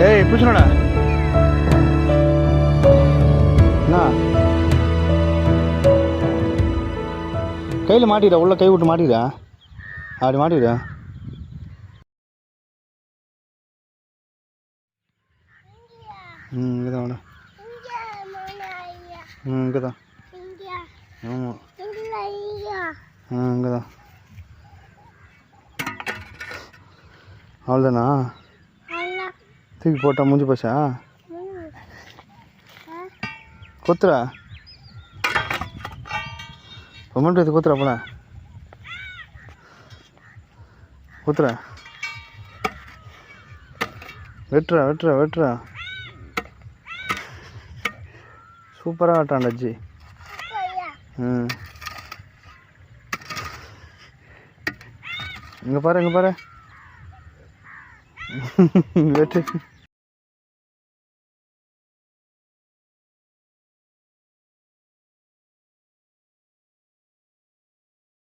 பிடிச்சினோடா என்ன? கையில் மாட்டிடா உள்ள கை விட்டு மாட்டிடா அப்படி மாட்டிடா ம் இங்கே தான் ம் இங்கே தான் ஆமாம் ஆ இங்கே தான் அவ்வளோதானா தூக்கி போட்டால் முடிஞ்சு போச்சா? கொத்துறா. ரொம்ப எடுத்து கொத்துறா போல. கொத்துறா. வெட்டுறா வெட்டுறா வெட்டுறா. சூப்பராக ஆட்டான்டா ஜி. ம். இங்கே பாரு இங்கே பாரு. வெட்டு